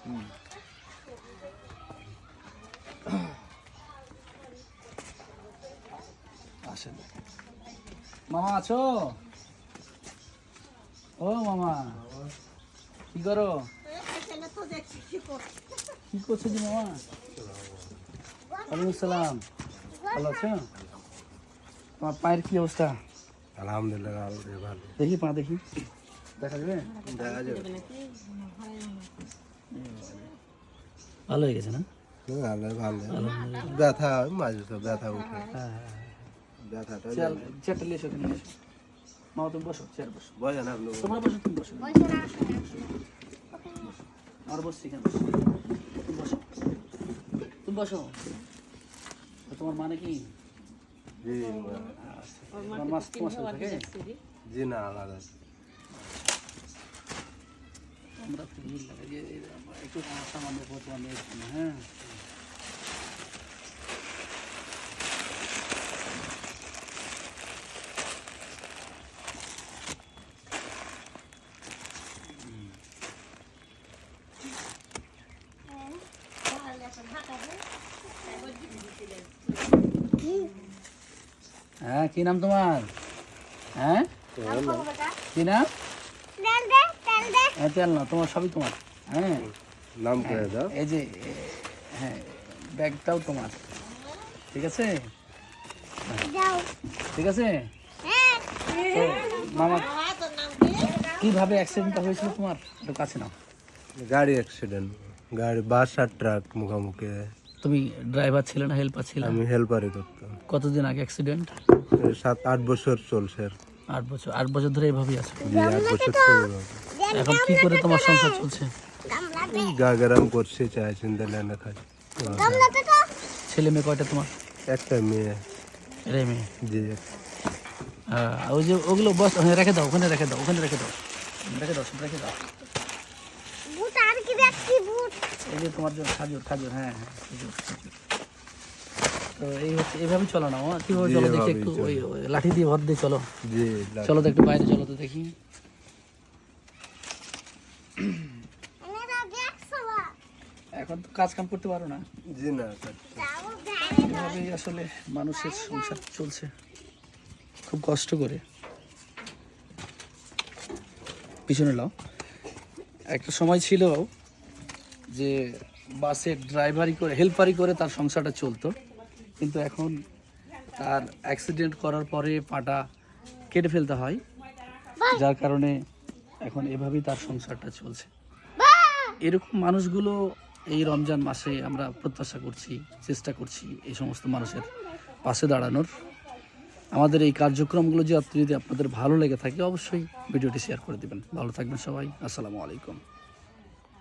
আসেন মামা আছো? ও মামা। কি করো? কি করছ জি মামা? ওয়ালাইকুম সালাম। ভালো আছো? তোমার পায়ের কি অবস্থা? আলহামদুলিল্লাহ আলহামদুলিল্লাহ ভালো। দেখি পা দেখি। দেখা যাবে? দেখা যাবে। ভালো হয়ে গেছে না? ভালো ভালো। ব্যথা হয় মাঝে তো ব্যথা উঠে। হ্যাঁ ব্যথাটা চেয়ার চেয়ারটা নিয়ে এসো নিয়ে এসো। মামা তুমি বসো চেয়ার বসো। তোমরা বসো তুমি বসো। আর বসছি কেন তুমি বসো। তুমি বসো। তো তোমার মানে কি? জি তোমার মাস তোমার সাথে থাকে? জি না আলাদা আমরা তো মিল লাগে। যে একটু সামান্য বর্তমানে হ্যাঁ। হ্যাঁ কি নাম তোমার? হ্যাঁ? কি নাম? হ্যাঁ তেল না তোমার সবই তোমার। হ্যাঁ। নাম করে দাও। এই যে হ্যাঁ ব্যাগটাও তোমার। ঠিক আছে? ঠিক আছে? তো মামা কীভাবে অ্যাক্সিডেন্টটা হয়েছিল তোমার? একটু কাছে নাও। গাড়ি অ্যাক্সিডেন্ট গাড়ি বাস আর ট্রাক মুখোমুখি। তুমি ড্রাইভার ছিলে না হেল্পার ছিলে? আমি হেল্পারই করতাম। কতদিন আগে অ্যাক্সিডেন্ট সাত আট বছর চলছে। আট বছর আট বছর ধরে এভাবেই আছো। আট বছর এখন কি করে তোমার সংসার চলছে? গা গরম করছে চায় চিন্তা লেনে খাই ছেলে মেয়ে কয়টা তোমার? একটা মেয়ে। রে মেয়ে? জি হ্যাঁ, ওই যে ওগুলো বস রেখে দাও ওখানে রেখে দাও ওখানে রেখে দাও। রেখে দাও সব রেখে দাও। এই যে তোমার জন্য খাজুর খাজুর হ্যাঁ হ্যাঁ খাজুর খাজুর। তো এই হচ্ছে এইভাবে চলো না ও কীভাবে জি, চলো দেখি একটু ওই ওই লাঠি দিয়ে ভর দিয়ে চলো। চলো তো একটু বাইরে চলো তো দেখি। এখন তো কাজ কাম করতে পারো না। জি না এভাবেই আসলে মানুষের সংসার চলছে। খুব কষ্ট করে। পিছনে লাও একটা সময় ছিল যে বাসে ড্রাইভারি করে হেল্পারি করে তার সংসারটা চলতো। কিন্তু এখন তার অ্যাক্সিডেন্ট করার পরে পাটা কেটে ফেলতে হয়। যার কারণে এখন এভাবেই তার সংসারটা চলছে। এরকম মানুষগুলো এই রমজান মাসে আমরা প্রত্যাশা করছি চেষ্টা করছি এই সমস্ত মানুষের পাশে দাঁড়ানোর। আমাদের এই কার্যক্রমগুলো যে আপনি যদি আপনাদের ভালো লেগে থাকে অবশ্যই ভিডিওটি শেয়ার করে দেবেন। ভালো থাকবেন সবাই। আসসালামু আলাইকুম।